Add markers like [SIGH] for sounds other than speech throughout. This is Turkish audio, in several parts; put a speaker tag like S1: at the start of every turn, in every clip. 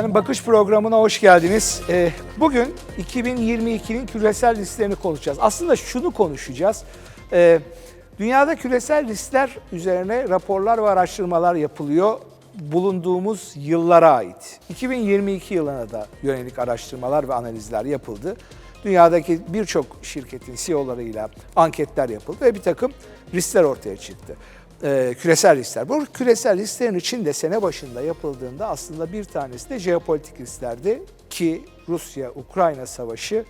S1: Efendim Bakış programına hoş geldiniz. Ee, bugün 2022'nin küresel risklerini konuşacağız. Aslında şunu konuşacağız. Ee, dünyada küresel riskler üzerine raporlar ve araştırmalar yapılıyor bulunduğumuz yıllara ait. 2022 yılına da yönelik araştırmalar ve analizler yapıldı. Dünyadaki birçok şirketin CEO'larıyla anketler yapıldı ve bir takım riskler ortaya çıktı e, küresel riskler. Bu küresel risklerin içinde sene başında yapıldığında aslında bir tanesi de jeopolitik risklerdi ki Rusya-Ukrayna savaşı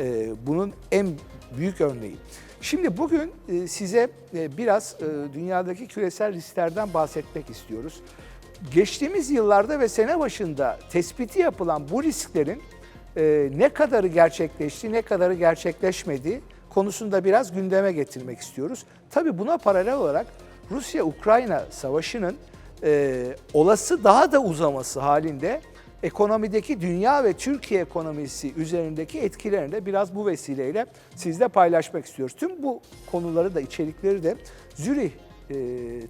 S1: e, bunun en büyük örneği. Şimdi bugün e, size e, biraz e, dünyadaki küresel risklerden bahsetmek istiyoruz. Geçtiğimiz yıllarda ve sene başında tespiti yapılan bu risklerin e, ne kadarı gerçekleşti, ne kadarı gerçekleşmedi konusunda biraz gündeme getirmek istiyoruz. Tabii buna paralel olarak Rusya-Ukrayna savaşının e, olası daha da uzaması halinde ekonomideki dünya ve Türkiye ekonomisi üzerindeki etkilerini de biraz bu vesileyle sizle paylaşmak istiyoruz. Tüm bu konuları da içerikleri de Zürih e,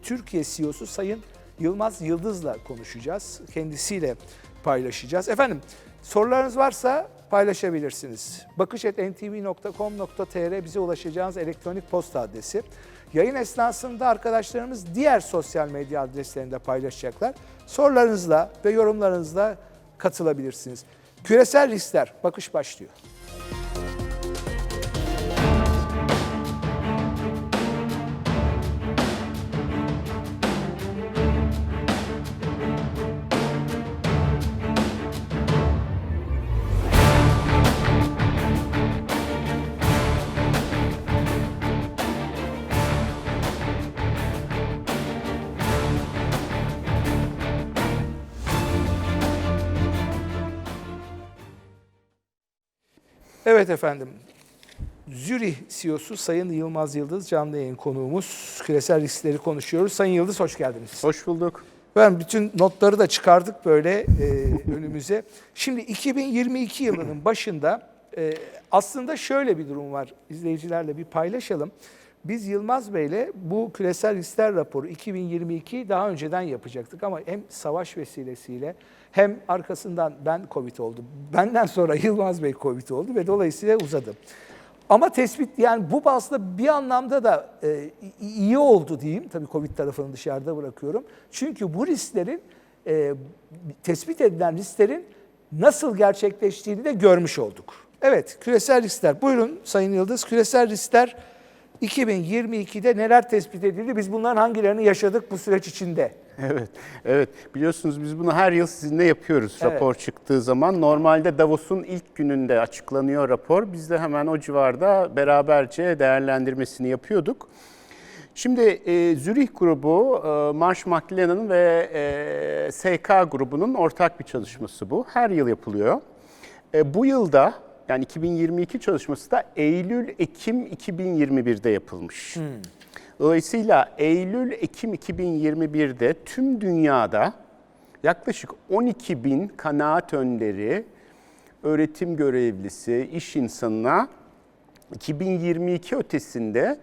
S1: Türkiye CEO'su Sayın Yılmaz Yıldız'la konuşacağız. Kendisiyle paylaşacağız. Efendim sorularınız varsa paylaşabilirsiniz. bakış.ntv.com.tr bize ulaşacağınız elektronik posta adresi. Yayın esnasında arkadaşlarımız diğer sosyal medya adreslerinde paylaşacaklar. Sorularınızla ve yorumlarınızla katılabilirsiniz. Küresel riskler, bakış başlıyor. Evet efendim. Zürih CEO'su Sayın Yılmaz Yıldız canlı yayın konuğumuz. Küresel riskleri konuşuyoruz. Sayın Yıldız hoş geldiniz.
S2: Hoş bulduk.
S1: Ben bütün notları da çıkardık böyle e, önümüze. Şimdi 2022 yılının başında e, aslında şöyle bir durum var. İzleyicilerle bir paylaşalım. Biz Yılmaz Bey'le bu küresel riskler raporu 2022 daha önceden yapacaktık ama hem savaş vesilesiyle hem arkasından ben Covid oldum. Benden sonra Yılmaz Bey Covid oldu ve dolayısıyla uzadı. Ama tespit yani bu aslında bir anlamda da e, iyi oldu diyeyim. Tabii Covid tarafını dışarıda bırakıyorum. Çünkü bu risklerin e, tespit edilen risklerin nasıl gerçekleştiğini de görmüş olduk. Evet, küresel riskler. Buyurun Sayın Yıldız, küresel riskler 2022'de neler tespit edildi? Biz bunların hangilerini yaşadık bu süreç içinde?
S2: Evet, evet. Biliyorsunuz biz bunu her yıl sizinle yapıyoruz
S1: Evet.
S2: rapor çıktığı zaman. Normalde Davos'un ilk gününde açıklanıyor rapor. Biz de hemen o civarda beraberce değerlendirmesini yapıyorduk. Şimdi e, Zürih grubu, e, Marsh McLennan ve e, SK grubunun ortak bir çalışması bu. Her yıl yapılıyor. E, bu yılda yani 2022 çalışması da Eylül-Ekim 2021'de yapılmış. Dolayısıyla Eylül-Ekim 2021'de tüm dünyada yaklaşık 12 bin kanaat önderi, öğretim görevlisi, iş insanına 2022 ötesinde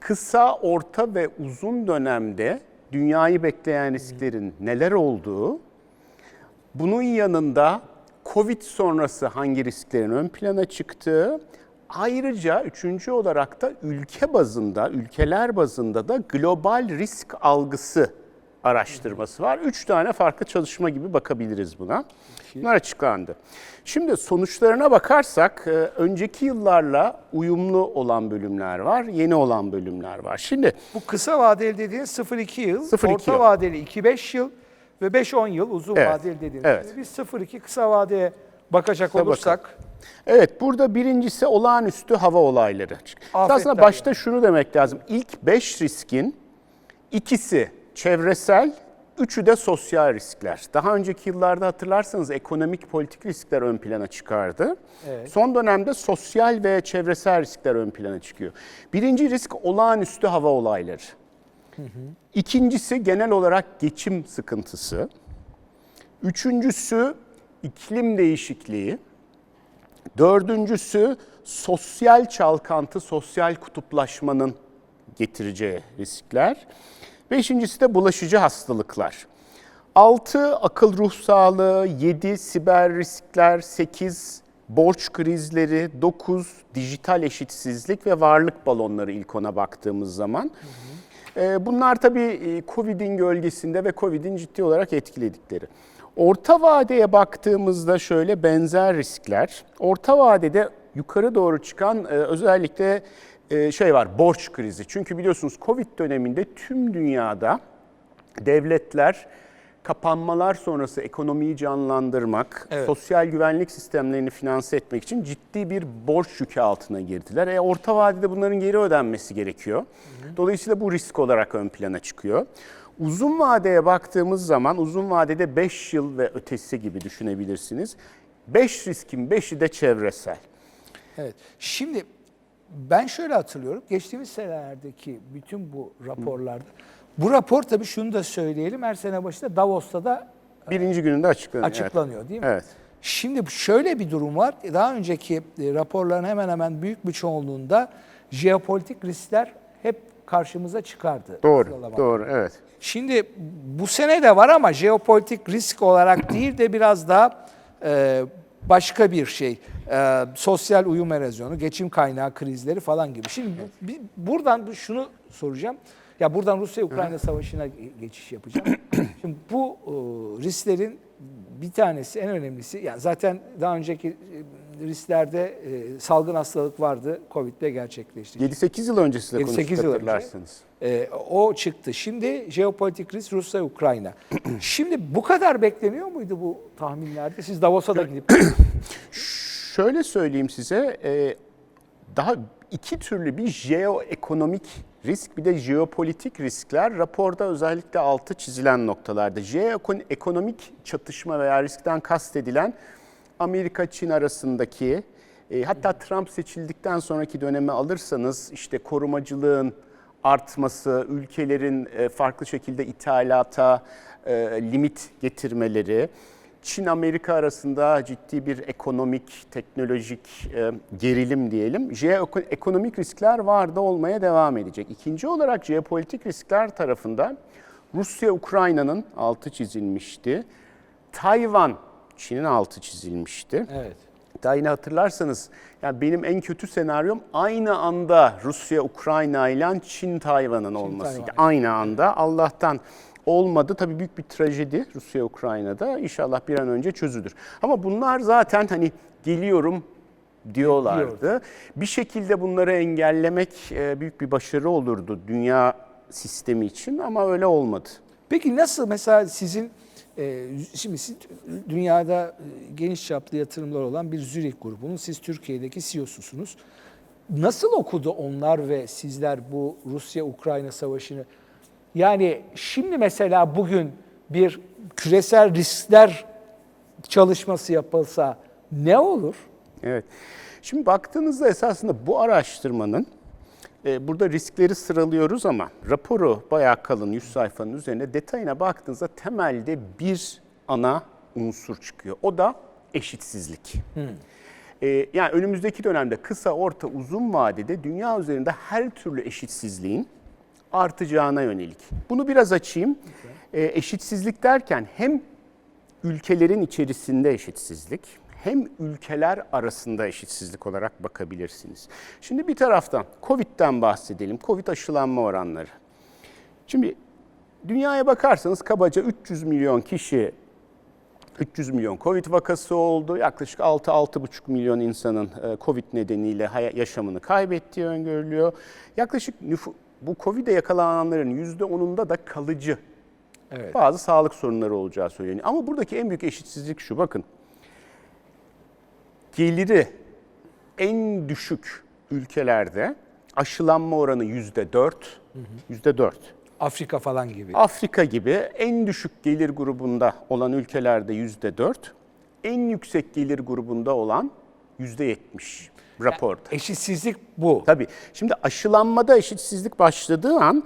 S2: kısa, orta ve uzun dönemde dünyayı bekleyen risklerin neler olduğu, bunun yanında Covid sonrası hangi risklerin ön plana çıktığı, ayrıca üçüncü olarak da ülke bazında, ülkeler bazında da global risk algısı araştırması var. Üç tane farklı çalışma gibi bakabiliriz buna. Bunlar açıklandı. Şimdi sonuçlarına bakarsak e, önceki yıllarla uyumlu olan bölümler var, yeni olan bölümler var. Şimdi
S1: Bu kısa vadeli dediğiniz 0-2 yıl,
S2: 0-2
S1: orta
S2: yıl.
S1: vadeli 2-5 yıl ve 5-10 yıl uzun
S2: Evet,
S1: vadeli dediğiniz.
S2: evet.
S1: Biz 0-2 kısa vadeye bakacak
S2: bakalım.
S1: olursak
S2: Evet, burada birincisi olağanüstü hava olayları.
S1: Afetler
S2: Aslında başta şunu demek lazım. İlk 5 riskin ikisi çevresel, üçü de sosyal riskler. Daha önceki yıllarda hatırlarsanız ekonomik politik riskler ön plana çıkardı.
S1: Evet.
S2: Son dönemde sosyal ve çevresel riskler ön plana çıkıyor. Birinci risk olağanüstü hava olayları. İkincisi genel olarak geçim sıkıntısı. Üçüncüsü iklim değişikliği. Dördüncüsü sosyal çalkantı, sosyal kutuplaşmanın getireceği riskler. Beşincisi de bulaşıcı hastalıklar. 6 akıl ruh sağlığı, 7 siber riskler, 8 borç krizleri, 9 dijital eşitsizlik ve varlık balonları ilk ona baktığımız zaman. Ee, Bunlar tabii e, Covid'in gölgesinde ve Covid'in ciddi olarak etkiledikleri. Orta vadeye baktığımızda şöyle benzer riskler. Orta vadede yukarı doğru çıkan e, özellikle e, şey var borç krizi. Çünkü biliyorsunuz Covid döneminde tüm dünyada devletler kapanmalar sonrası ekonomiyi canlandırmak,
S1: Evet.
S2: sosyal güvenlik sistemlerini finanse etmek için ciddi bir borç yükü altına girdiler. E, orta vadede bunların geri ödenmesi gerekiyor. Dolayısıyla bu risk olarak ön plana çıkıyor. Uzun vadeye baktığımız zaman uzun vadede 5 yıl ve ötesi gibi düşünebilirsiniz. 5 riskin 5'i de çevresel.
S1: Evet. Şimdi ben şöyle hatırlıyorum. Geçtiğimiz senelerdeki bütün bu raporlarda bu rapor tabii şunu da söyleyelim. Her sene başında Davos'ta da
S2: Birinci gününde açıklanıyor. evet.
S1: açıklanıyor değil mi?
S2: Evet.
S1: Şimdi şöyle bir durum var. Daha önceki e, raporların hemen hemen büyük bir çoğunluğunda jeopolitik riskler hep karşımıza çıkardı.
S2: Doğru,
S1: Sıralama.
S2: doğru, evet.
S1: Şimdi bu sene de var ama jeopolitik risk olarak değil de biraz daha e, başka bir şey. E, sosyal uyum erozyonu, geçim kaynağı krizleri falan gibi. Şimdi bu- bir- buradan bu- şunu soracağım. Ya buradan Rusya-Ukrayna savaşına ge- geçiş yapacağım. [CLEARS THROAT] Şimdi bu e, risklerin bir tanesi, en önemlisi, yani zaten daha önceki e, risklerde e, salgın hastalık vardı, Covid'de gerçekleşti.
S2: 7-8 yıl öncesiyle
S1: 7-8
S2: konuştuk
S1: yıl önce. Ee, o çıktı. Şimdi jeopolitik risk Rusya-Ukrayna. [CLEARS THROAT] Şimdi bu kadar bekleniyor muydu bu tahminlerde? Siz Davos'a da gidip [CLEARS THROAT]
S2: Şöyle söyleyeyim size, e, daha iki türlü bir jeoekonomik risk bir de jeopolitik riskler raporda özellikle altı çizilen noktalarda. Jeoekonomik çatışma veya riskten kastedilen Amerika-Çin arasındaki e, hatta Trump seçildikten sonraki dönemi alırsanız işte korumacılığın artması, ülkelerin e, farklı şekilde ithalata e, limit getirmeleri, Çin-Amerika arasında ciddi bir ekonomik, teknolojik e, gerilim diyelim. Jeoekonomik riskler var da olmaya devam edecek. İkinci olarak jeopolitik riskler tarafından Rusya-Ukrayna'nın altı çizilmişti. Tayvan, Çin'in altı çizilmişti.
S1: Evet.
S2: Daha yine hatırlarsanız yani benim en kötü senaryom aynı anda Rusya Ukrayna ile Çin Tayvan'ın olmasıydı.
S1: Tayvan.
S2: Aynı anda Allah'tan olmadı. Tabii büyük bir trajedi Rusya Ukrayna'da. İnşallah bir an önce çözülür. Ama bunlar zaten hani geliyorum diyorlardı. Bir şekilde bunları engellemek e, büyük bir başarı olurdu dünya sistemi için ama öyle olmadı.
S1: Peki nasıl mesela sizin e, şimdi siz dünyada e, geniş çaplı yatırımlar olan bir Zürich grubunun siz Türkiye'deki CEO'susunuz. Nasıl okudu onlar ve sizler bu Rusya-Ukrayna savaşını? Yani şimdi mesela bugün bir küresel riskler çalışması yapılsa ne olur?
S2: Evet. Şimdi baktığınızda esasında bu araştırmanın e, burada riskleri sıralıyoruz ama raporu bayağı kalın 100 sayfanın üzerine detayına baktığınızda temelde bir ana unsur çıkıyor. O da eşitsizlik. E, yani önümüzdeki dönemde kısa, orta, uzun vadede dünya üzerinde her türlü eşitsizliğin artacağına yönelik. Bunu biraz açayım. E, eşitsizlik derken hem ülkelerin içerisinde eşitsizlik hem ülkeler arasında eşitsizlik olarak bakabilirsiniz. Şimdi bir taraftan Covid'den bahsedelim. Covid aşılanma oranları. Şimdi dünyaya bakarsanız kabaca 300 milyon kişi 300 milyon Covid vakası oldu. Yaklaşık 6-6,5 milyon insanın e, Covid nedeniyle yaşamını kaybettiği öngörülüyor. Yaklaşık nüfu- bu Covid'e yakalananların %10'unda da kalıcı
S1: evet.
S2: bazı sağlık sorunları olacağı söyleniyor. Ama buradaki en büyük eşitsizlik şu bakın. Geliri en düşük ülkelerde aşılanma oranı %4, %4.
S1: Afrika falan gibi.
S2: Afrika gibi en düşük gelir grubunda olan ülkelerde %4, en yüksek gelir grubunda olan %70 raporda.
S1: Yani eşitsizlik bu.
S2: Tabii. Şimdi aşılanmada eşitsizlik başladığı an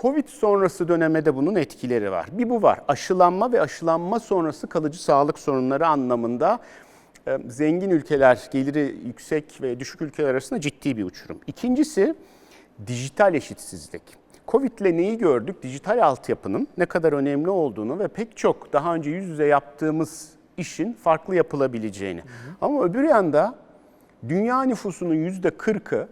S2: Covid sonrası dönemede bunun etkileri var. Bir bu var. Aşılanma ve aşılanma sonrası kalıcı sağlık sorunları anlamında e, zengin ülkeler geliri yüksek ve düşük ülkeler arasında ciddi bir uçurum. İkincisi dijital eşitsizlik. Covid ile neyi gördük? Dijital altyapının ne kadar önemli olduğunu ve pek çok daha önce yüz yüze yaptığımız işin farklı yapılabileceğini. Hı hı. Ama öbür yanda dünya nüfusunun yüzde 40'ı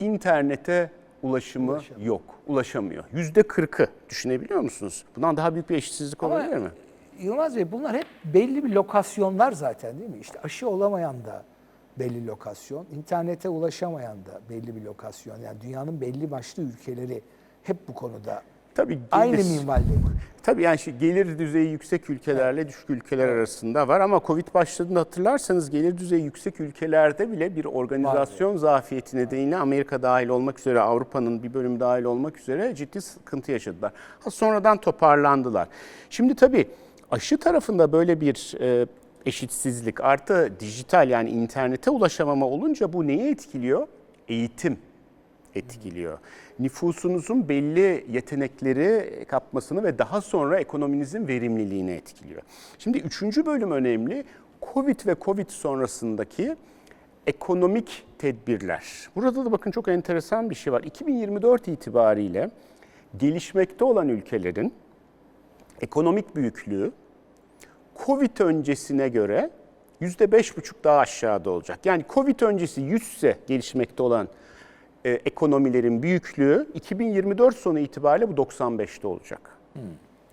S2: internete ulaşımı yok, ulaşamıyor. Yüzde 40'ı düşünebiliyor musunuz? Bundan daha büyük bir eşitsizlik
S1: Ama-
S2: olabilir mi?
S1: Yılmaz Bey bunlar hep belli bir lokasyonlar zaten değil mi? İşte aşı olamayan da belli lokasyon, internete ulaşamayan da belli bir lokasyon. Yani dünyanın belli başlı ülkeleri hep bu konuda
S2: Tabii
S1: aynı
S2: gelir-
S1: minvalde.
S2: Tabii yani şey, gelir düzeyi yüksek ülkelerle düşük ülkeler arasında var ama Covid başladığında hatırlarsanız gelir düzeyi yüksek ülkelerde bile bir organizasyon zafiyeti nedeniyle Amerika dahil olmak üzere Avrupa'nın bir bölümü dahil olmak üzere ciddi sıkıntı yaşadılar. Ha, sonradan toparlandılar. Şimdi tabii aşı tarafında böyle bir e, eşitsizlik artı dijital yani internete ulaşamama olunca bu neyi etkiliyor? Eğitim etkiliyor. Nüfusunuzun belli yetenekleri kapmasını ve daha sonra ekonominizin verimliliğini etkiliyor. Şimdi üçüncü bölüm önemli. Covid ve Covid sonrasındaki ekonomik tedbirler. Burada da bakın çok enteresan bir şey var. 2024 itibariyle gelişmekte olan ülkelerin ekonomik büyüklüğü Covid öncesine göre %5,5 daha aşağıda olacak. Yani Covid öncesi 100 ise gelişmekte olan e, ekonomilerin büyüklüğü 2024 sonu itibariyle bu 95'te olacak.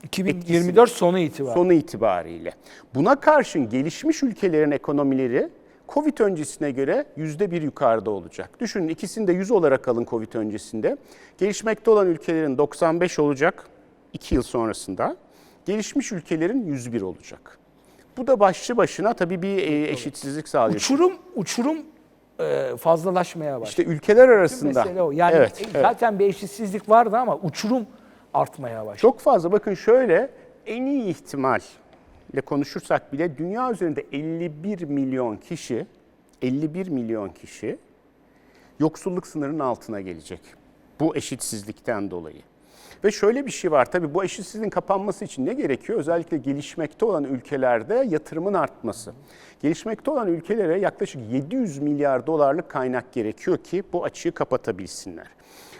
S1: 2024 sonu itibariyle.
S2: Sonu itibariyle. Buna karşın gelişmiş ülkelerin ekonomileri Covid öncesine göre yüzde bir yukarıda olacak. Düşünün ikisini de 100 olarak alın Covid öncesinde. Gelişmekte olan ülkelerin 95 olacak 2 yıl sonrasında. Gelişmiş ülkelerin 101 olacak. Bu da başlı başına tabii bir e, eşitsizlik sağlıyor.
S1: Uçurum uçurum e, fazlalaşmaya başladı.
S2: İşte ülkeler arasında.
S1: Mesele o. Yani
S2: evet,
S1: e,
S2: evet.
S1: zaten bir eşitsizlik vardı ama uçurum artmaya başladı.
S2: Çok fazla bakın şöyle en iyi ihtimalle konuşursak bile dünya üzerinde 51 milyon kişi 51 milyon kişi yoksulluk sınırının altına gelecek. Bu eşitsizlikten dolayı. Ve şöyle bir şey var tabii bu eşitsizliğin kapanması için ne gerekiyor? Özellikle gelişmekte olan ülkelerde yatırımın artması. Gelişmekte olan ülkelere yaklaşık 700 milyar dolarlık kaynak gerekiyor ki bu açığı kapatabilsinler.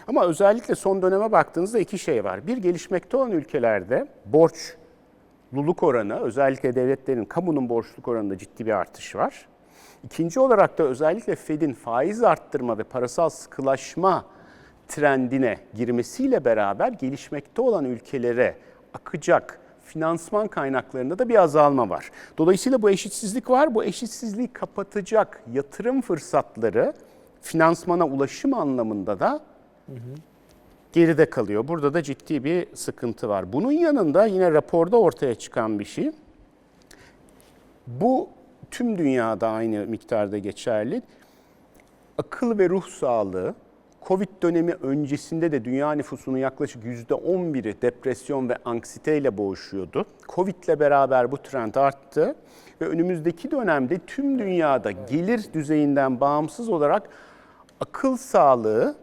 S2: Ama özellikle son döneme baktığınızda iki şey var. Bir gelişmekte olan ülkelerde borçluluk oranı, özellikle devletlerin, kamunun borçluluk oranında ciddi bir artış var. İkinci olarak da özellikle Fed'in faiz arttırma ve parasal sıkılaşma trendine girmesiyle beraber gelişmekte olan ülkelere akacak finansman kaynaklarında da bir azalma var. Dolayısıyla bu eşitsizlik var. Bu eşitsizliği kapatacak yatırım fırsatları finansmana ulaşım anlamında da geride kalıyor. Burada da ciddi bir sıkıntı var. Bunun yanında yine raporda ortaya çıkan bir şey. Bu tüm dünyada aynı miktarda geçerli. Akıl ve ruh sağlığı Covid dönemi öncesinde de dünya nüfusunun yaklaşık %11'i depresyon ve anksiteyle boğuşuyordu. Covid ile beraber bu trend arttı ve önümüzdeki dönemde tüm dünyada gelir düzeyinden bağımsız olarak akıl sağlığı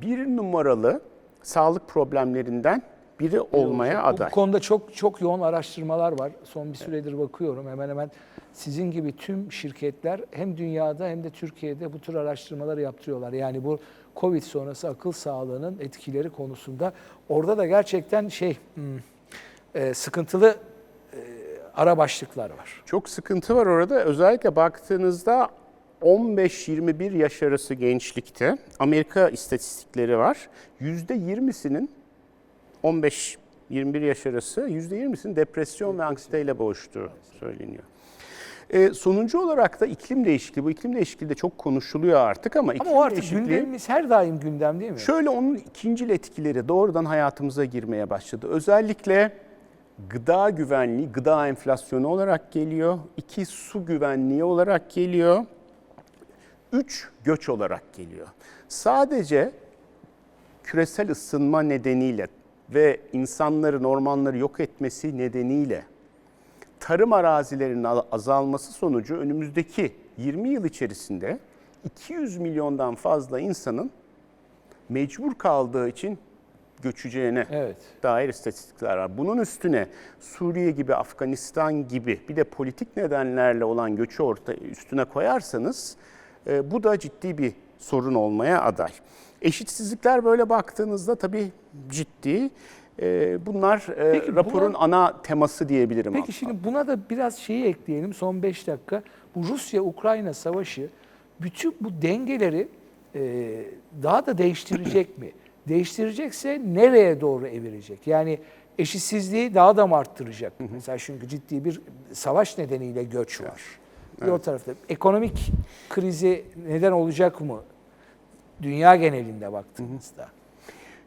S2: bir numaralı sağlık problemlerinden biri olmaya
S1: Bu
S2: aday.
S1: konuda çok çok yoğun araştırmalar var. Son bir süredir bakıyorum. Hemen hemen sizin gibi tüm şirketler hem dünyada hem de Türkiye'de bu tür araştırmaları yaptırıyorlar. Yani bu Covid sonrası akıl sağlığının etkileri konusunda orada da gerçekten şey hmm, e, sıkıntılı e, ara başlıklar var.
S2: Çok sıkıntı var orada. Özellikle baktığınızda 15-21 yaş arası gençlikte Amerika istatistikleri var. %20'sinin 15-21 yaş arası %20'sinin depresyon ve anksiteyle boğuştuğu söyleniyor. Ee, sonuncu olarak da iklim değişikliği. Bu iklim değişikliği de çok konuşuluyor artık ama iklim
S1: Ama o artık
S2: değişikliği...
S1: gündemimiz her daim gündem değil mi?
S2: Şöyle onun ikincil etkileri doğrudan hayatımıza girmeye başladı. Özellikle gıda güvenliği, gıda enflasyonu olarak geliyor. İki, su güvenliği olarak geliyor. Üç, göç olarak geliyor. Sadece küresel ısınma nedeniyle ve insanların ormanları yok etmesi nedeniyle tarım arazilerinin al- azalması sonucu önümüzdeki 20 yıl içerisinde 200 milyondan fazla insanın mecbur kaldığı için göçeceğine
S1: Evet.
S2: dair istatistikler var. Bunun üstüne Suriye gibi, Afganistan gibi bir de politik nedenlerle olan göçü orta üstüne koyarsanız e, bu da ciddi bir sorun olmaya aday. Eşitsizlikler böyle baktığınızda tabii ciddi. Ee, bunlar e,
S1: Peki
S2: raporun
S1: buna-
S2: ana teması diyebilirim.
S1: Peki şimdi buna da biraz şeyi ekleyelim son 5 dakika. Bu Rusya-Ukrayna savaşı bütün bu dengeleri e, daha da değiştirecek mi? Değiştirecekse nereye doğru evirecek? Yani eşitsizliği daha da mı arttıracak? Mesela çünkü ciddi bir savaş nedeniyle göç var. Bir o tarafta ekonomik krizi neden olacak mı? Dünya genelinde baktığımızda.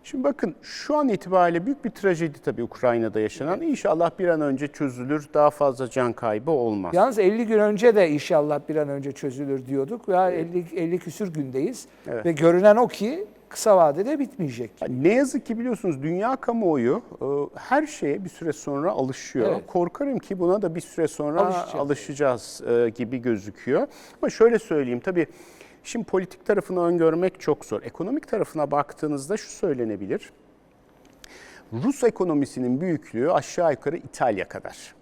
S2: Şimdi bakın şu an itibariyle büyük bir trajedi tabii Ukrayna'da yaşanan. İnşallah bir an önce çözülür, daha fazla can kaybı olmaz.
S1: Yalnız 50 gün önce de inşallah bir an önce çözülür diyorduk. Ya 50, 50 küsür gündeyiz.
S2: Evet.
S1: Ve görünen o ki kısa vadede bitmeyecek.
S2: Ne yazık ki biliyorsunuz dünya kamuoyu e, her şeye bir süre sonra alışıyor.
S1: Evet.
S2: Korkarım ki buna da bir süre sonra
S1: Alışacağız.
S2: alışacağız, e, gibi gözüküyor. Ama şöyle söyleyeyim tabii şimdi politik tarafını öngörmek çok zor. Ekonomik tarafına baktığınızda şu söylenebilir. Rus ekonomisinin büyüklüğü aşağı yukarı İtalya kadar.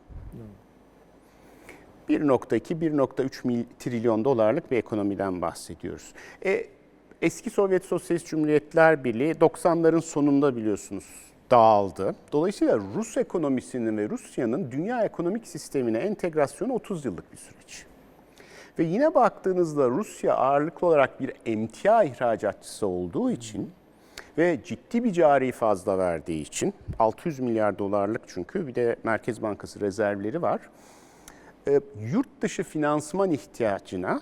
S2: 1.2-1.3 mil- trilyon dolarlık bir ekonomiden bahsediyoruz. E, eski Sovyet Sosyalist Cumhuriyetler Birliği 90'ların sonunda biliyorsunuz dağıldı. Dolayısıyla Rus ekonomisinin ve Rusya'nın dünya ekonomik sistemine entegrasyonu 30 yıllık bir süreç. Ve yine baktığınızda Rusya ağırlıklı olarak bir emtia ihracatçısı olduğu için ve ciddi bir cari fazla verdiği için 600 milyar dolarlık çünkü bir de Merkez Bankası rezervleri var. E, yurt dışı finansman ihtiyacına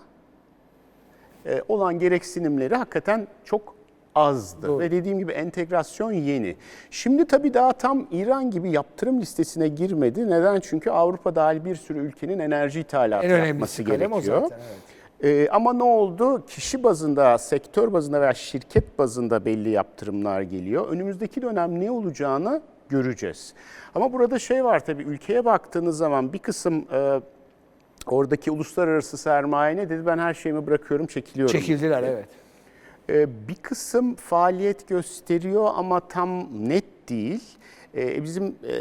S2: e, olan gereksinimleri hakikaten çok azdı.
S1: Doğru.
S2: Ve dediğim gibi entegrasyon yeni. Şimdi tabii daha tam İran gibi yaptırım listesine girmedi. Neden? Çünkü Avrupa dahil bir sürü ülkenin enerji ithalatı
S1: En
S2: yapması gerekiyor.
S1: zaten. Evet.
S2: Ee, ama ne oldu? Kişi bazında, sektör bazında veya şirket bazında belli yaptırımlar geliyor. Önümüzdeki dönem ne olacağını göreceğiz. Ama burada şey var tabii ülkeye baktığınız zaman bir kısım e, oradaki uluslararası sermaye ne dedi? Ben her şeyimi bırakıyorum, çekiliyorum.
S1: Çekildiler evet.
S2: Ee, bir kısım faaliyet gösteriyor ama tam net değil. Ee, bizim e,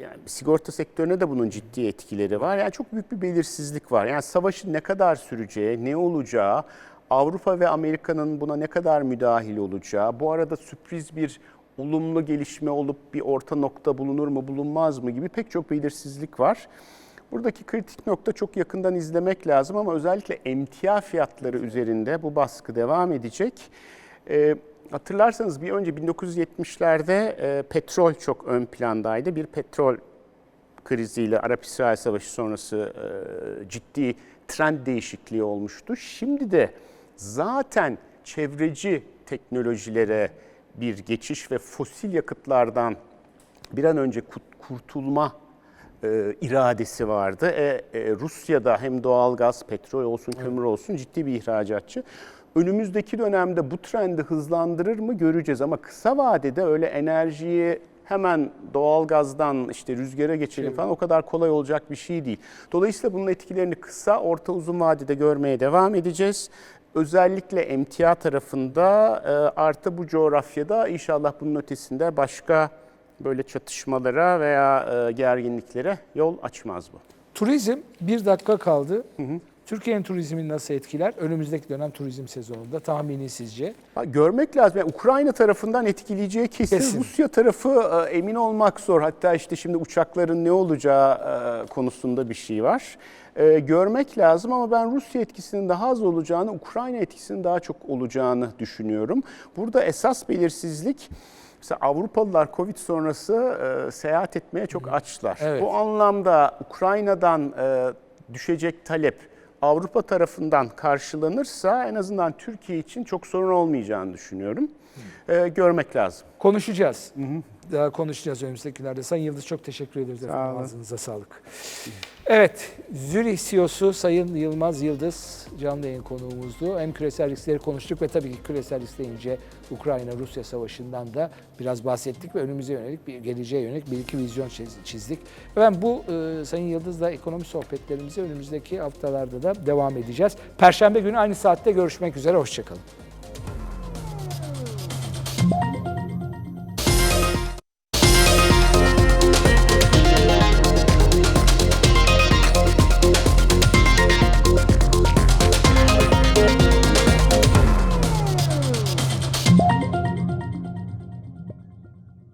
S2: yani sigorta sektörüne de bunun ciddi etkileri var. Yani çok büyük bir belirsizlik var. Yani savaşın ne kadar süreceği, ne olacağı, Avrupa ve Amerika'nın buna ne kadar müdahil olacağı, bu arada sürpriz bir olumlu gelişme olup bir orta nokta bulunur mu bulunmaz mı gibi pek çok belirsizlik var. Buradaki kritik nokta çok yakından izlemek lazım ama özellikle emtia fiyatları üzerinde bu baskı devam edecek. Ee, hatırlarsanız bir önce 1970'lerde e, petrol çok ön plandaydı. Bir petrol kriziyle Arap-İsrail Savaşı sonrası e, ciddi trend değişikliği olmuştu. Şimdi de zaten çevreci teknolojilere bir geçiş ve fosil yakıtlardan bir an önce kurtulma e, iradesi vardı. E, e, Rusya'da hem doğalgaz, petrol olsun, kömür olsun ciddi bir ihracatçı. Önümüzdeki dönemde bu trendi hızlandırır mı göreceğiz ama kısa vadede öyle enerjiyi hemen doğalgazdan işte rüzgara geçelim falan o kadar kolay olacak bir şey değil. Dolayısıyla bunun etkilerini kısa, orta uzun vadede görmeye devam edeceğiz. Özellikle emtia tarafında e, artı bu coğrafyada inşallah bunun ötesinde başka böyle çatışmalara veya e, gerginliklere yol açmaz bu.
S1: Turizm bir dakika kaldı. Türkiye'nin turizmini nasıl etkiler? Önümüzdeki dönem turizm sezonunda tahmini sizce?
S2: Ha, görmek lazım. Yani Ukrayna tarafından etkileyeceği kesin.
S1: Kesin.
S2: Rusya tarafı e, emin olmak zor. Hatta işte şimdi uçakların ne olacağı e, konusunda bir şey var. E, görmek lazım ama ben Rusya etkisinin daha az olacağını, Ukrayna etkisinin daha çok olacağını düşünüyorum. Burada esas belirsizlik Mesela Avrupalılar Covid sonrası e, seyahat etmeye çok açlar.
S1: Evet.
S2: Bu anlamda Ukrayna'dan e, düşecek talep Avrupa tarafından karşılanırsa en azından Türkiye için çok sorun olmayacağını düşünüyorum. E, görmek lazım.
S1: Konuşacağız. Daha konuşacağız önümüzdeki günlerde. Sayın Yıldız çok teşekkür ederiz. efendim.
S2: olun.
S1: Ağzınıza sağlık. Evet, Zürih CEO'su Sayın Yılmaz Yıldız canlı yayın konuğumuzdu. Hem küresel riskleri konuştuk ve tabii ki küresel risk deyince Ukrayna-Rusya savaşından da biraz bahsettik ve önümüze yönelik, bir geleceğe yönelik bir iki vizyon çiz- çizdik. Ben bu e, Sayın Yıldız'la ekonomi sohbetlerimizi önümüzdeki haftalarda da devam edeceğiz. Perşembe günü aynı saatte görüşmek üzere, hoşçakalın.